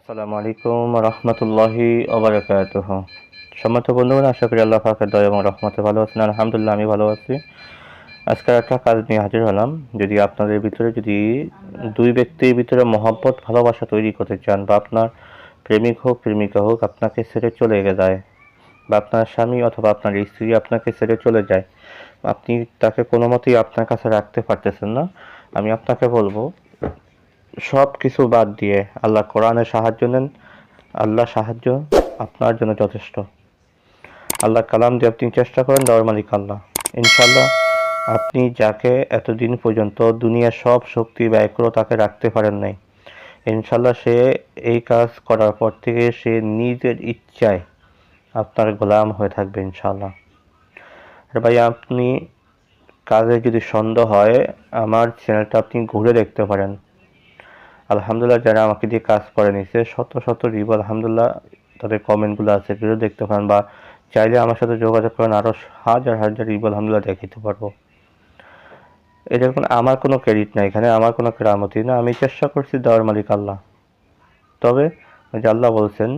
আসসালামু আলাইকুম রহমতুল্লাহি ওবরাকাতুহ। সম্মত বন্ধুগণ, আশা করি আল্লাহ পাকের দয়া এবং রহমতে ভালো আছেন। আলহামদুলিল্লাহ, আমি ভালো আছি। আজকের একটা কাজ নিয়ে হাজির হলাম। যদি আপনাদের ভিতরে, যদি দুই ব্যক্তির ভিতরে মহব্বত, ভালোবাসা তৈরি করতে চান বা আপনার প্রেমিক হোক, প্রেমিকা হোক, আপনাকে ছেড়ে চলে যায় বা আপনার স্বামী অথবা আপনার স্ত্রী আপনাকে ছেড়ে চলে যায়, আপনি তাকে কোনো মতেই আপনার কাছে রাখতে পারতেছেন না। আমি আপনাকে বলব সব কিছু বাদ দিয়ে আল্লাহ কোরআনের সাহায্য নেন। আল্লাহ সাহায্য আপনার জন্য যথেষ্ট। আল্লাহ কালাম দিয়ে আপনি চেষ্টা করেন দেওয়ার মালিক আল্লাহ। ইনশাল্লাহ আপনি যাকে এতদিন পর্যন্ত দুনিয়ার সব শক্তি ব্যয় করে তাকে রাখতে পারেন নাই ইনশাল্লাহ সে এই কাজ করার পর থেকে সে নিজের ইচ্ছায় আপনার গোলাম হয়ে থাকবে ইনশাল্লাহ ভাই, আপনি কাজে যদি সন্দেহ হয়, আমার চ্যানেলটা আপনি ঘুরে দেখতে পারেন। আলহামদুলিল্লাহ যারা আমাকে দিয়ে কাজ করে নিছে, শত শত রিভ আলহামদুলিল্লাহ তাদের কমেন্টগুলো আছে সেগুলো দেখতে পারেন বা চাইলে আমার সাথে যোগাযোগ করেন আরও হাজার হাজার রিভ আলহামদুলিল্লাহ দেখাইতে পারব। এটা কোনো আমার কোনো ক্রেডিট নাই এখানে, আমার কোনো কেরামতি না, আমি চেষ্টা করছি দেওয়ার মালিক আল্লাহ। তবে যে আল্লাহ বলছেন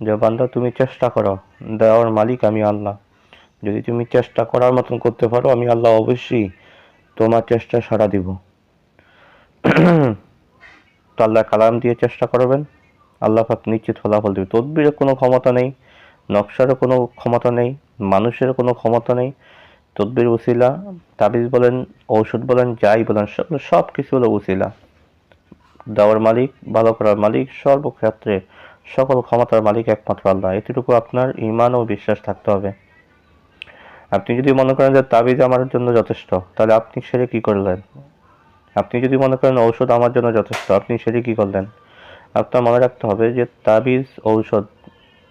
যে, বান্দা, তুমি চেষ্টা করো, দেওয়ার মালিক আমি আল্লাহ। যদি তুমি চেষ্টা করার মতন করতে পারো, আমি আল্লাহ অবশ্যই তোমার চেষ্টা সাড়া দিব। তো আল্লাহ কালাম দিয়ে চেষ্টা করবেন। আল্লাহ পাক নিশ্চিত ফলাফল দেবে। তদবিরের কোনো ক্ষমতা নেই, নকশারও কোনো ক্ষমতা নেই মানুষের কোনো ক্ষমতা নেই। তদবির উসিলা তাবিজ বলেন, ঔষধ বলেন, যাই বলেন সব কিছু হলো উসিলা দেওয়ার মালিক, ভালো করার মালিক, সর্বক্ষেত্রে সকল ক্ষমতার মালিক একমাত্র আল্লাহ। এতটুকু আপনার ইমান ও বিশ্বাস থাকতে হবে। আপনি যদি মনে করেন যে তাবিজ আমার জন্য যথেষ্ট, তাহলে আপনি সেরে কি করলেন? আপনি যদি মনে করেন ঔষধ আমার জন্য যথেষ্ট, আপনি সেটি কী করলেন? আপনার মনে রাখতে হবে যে তাবিজ, ঔষধ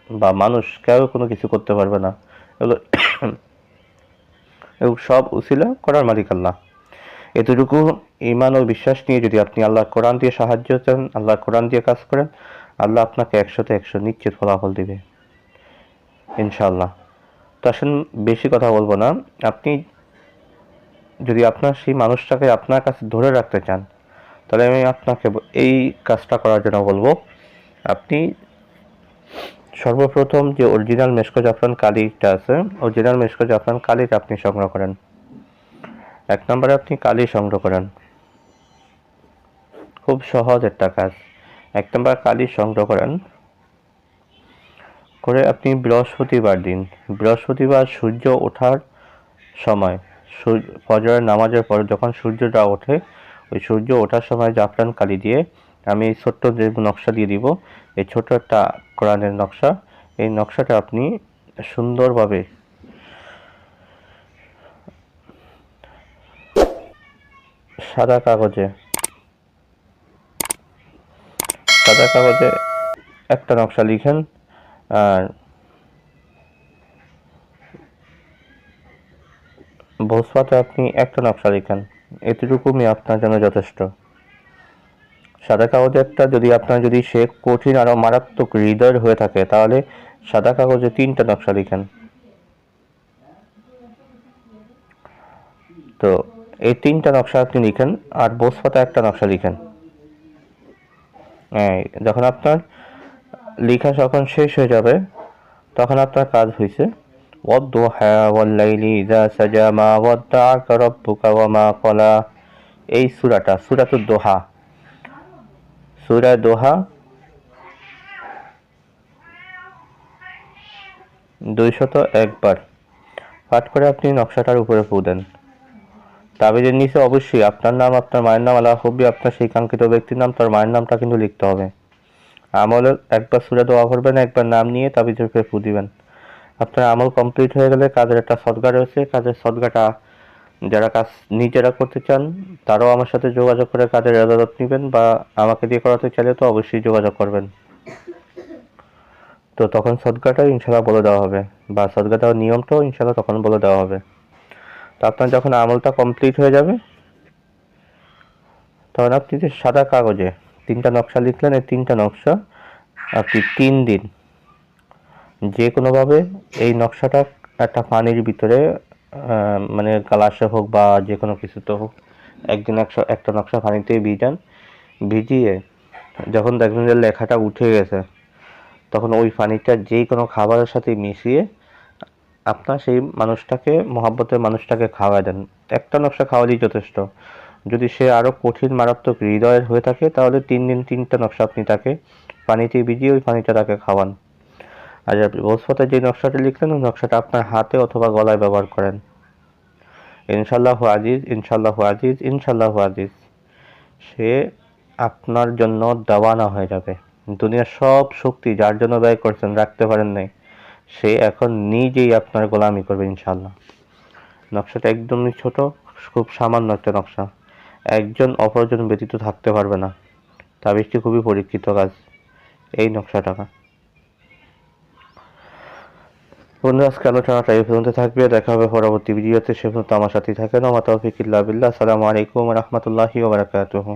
বা মানুষ কেউ কোনো কিছু করতে পারবে না। এগুলো এবং সব উসিলা করার মালিক আল্লাহ। এতটুকু ইমান ও বিশ্বাস নিয়ে যদি আপনি আল্লাহ কোরআন দিয়ে সাহায্য চান, আল্লাহ কোরআন দিয়ে কাজ করেন, আল্লাহ আপনাকে একশোতে একশো নিশ্চিত ফলাফল দিবে। ইনশাল্লাহ তো আসেন, বেশি কথা বলব না। আপনি যদি আপনার সেই মানুষটাকে আপনার কাছে ধরে রাখতে চান, তাহলে আমি আপনাকে এই কাজটা করার জন্য বলব। আপনি সর্বপ্রথম যে অরিজিনাল মেশকো জাফরান কালিটা আছে অরিজিনাল মেশকো জাফরান কালিটা আপনি সংগ্রহ করেন। এক নম্বরে আপনি কালি সংগ্রহ করেন। খুব সহজ একটা কাজ। এক নম্বর কালি সংগ্রহ করেন। করে আপনি বৃহস্পতিবার দিন, বৃহস্পতিবার সূর্য ওঠার সময় ফজরের নামাজের পর যখন সূর্যটা ওঠে, ওই সূর্য ওঠার সময় জাফরান কালি দিয়ে আমি এই ছোট্ট যে নকশা দিয়ে দিব, এই ছোট্ট একটা কোরআনের নকশা। এই নকশাটা আপনি সুন্দরভাবে সাদা কাগজে সাদা কাগজে একটা নকশা লিখেন, আর ভোজপাতে আপনি একটা নকশা লিখেন। এতটুকুই আপনার জন্য যথেষ্ট। সাদা কাগজে একটা যদি আপনার যদি সে কঠিন আরও মারাত্মক হৃদয় হয়ে থাকে, তাহলে সাদা কাগজে তিনটা নকশা লিখেন। তো এই তিনটা নকশা আপনি লিখেন আর বোসপাতা একটা নকশা লিখেন। যখন আপনার লেখা যখন শেষ হয়ে যাবে, তখন আপনার কাজ হয়েছে والضحى والليل إذا سجى ما ودعك ربك وما قلى এই সূরাটা সূরাতুদ দোহা সূরা দোহা দুইশত একবার পাঠ করে আপনি নকশাটার উপরে ফু দেন তাবিজের নিচে অবশ্যই আপনার নাম আপনার মায়ের নাম আল্লাহ হবি আপনার সেই কাঙ্ক্ষিত ব্যক্তির নাম তার মায়ের নামটা কিন্তু লিখতে হবে আমলে একবার সুরে দোয়া করবেন একবার নাম নিয়ে তাবিজের উপরে ফু দিবেন আপনার আমল কমপ্লিট হয়ে গেলে কাজের একটা সদগা রয়েছে। কাজের সদগাটা যারা কাজ নিজেরা করতে চান, তারাও আমার সাথে যোগাযোগ করে কাজের এজাজত নেবেন বা আমাকে দিয়ে করাতে চাইলে তো অবশ্যই যোগাযোগ করবেন। তো তখন সদকাটাও ইনশাল্লাহ বলে দেওয়া হবে বা সদকা দেওয়ার নিয়মটাও ইনশাল্লাহ তখন বলে দেওয়া হবে। তো আপনার যখন আমলটা কমপ্লিট হয়ে যাবে, তখন আপনি যে সাদা কাগজে তিনটা নকশা লিখলেন, এই তিনটা নকশা আপনি তিন দিন যে কোনোভাবে এই নকশাটা একটা পানির ভিতরে মানে গালাসে হোক বা যে কোনো কিছুতে হোক, একদিন একশো, একটা নকশা পানিতে ভিজান, ভিজিয়ে যখন দেখবেন যে লেখাটা উঠে গেছে, তখন ওই পানিটা যে কোনো খাবারের সাথে মিশিয়ে আপনার সেই মানুষটাকে, মহাব্বতের মানুষটাকে খাওয়া দেন। একটা নকশা খাওয়ালেই যথেষ্ট। যদি সে আরও কঠিন, মারাত্মক হৃদয়ের হয়ে থাকে, তাহলে তিন দিন তিনটা নকশা আপনি তাকে পানিতে ভিজিয়ে ওই পানিটা তাকে খাওয়ান। আর আপনি বৃহস্পতি যে নকশাটা লিখলেন, ওই নকশাটা আপনার হাতে অথবা গলায় ব্যবহার করেন। ইনশাল্লাহ আজিজ ইনশাল্লাহ আজিজ ইনশাল্লাহ আজিজ। সে আপনার জন্য দেওয়ানা হয়ে যাবে। দুনিয়ার সব শক্তি যার জন্য ব্যয় করছেন, রাখতে পারেন নাই, সে এখন নিজেই আপনার গোলামি করবে ইনশাল্লাহ নকশাটা একদমই ছোট, খুব সামান্য একটা নকশা। একজন অপরজন ব্যতীত থাকতে পারবে না। তাবিজটি খুবই পরীক্ষিত কাজ, এই নকশাটা বন্ধু, আজকে আলোচনাটা এই পর্যন্ত থাকবে। দেখা হবে পরবর্তী ভিডিওতে। সে পর্যন্ত আমার সাথেই থাকেন। আমার তৌফিক ইল্লা আসসালামু আলাইকুম রহমতুল্লাহি ওবরাকাতুহু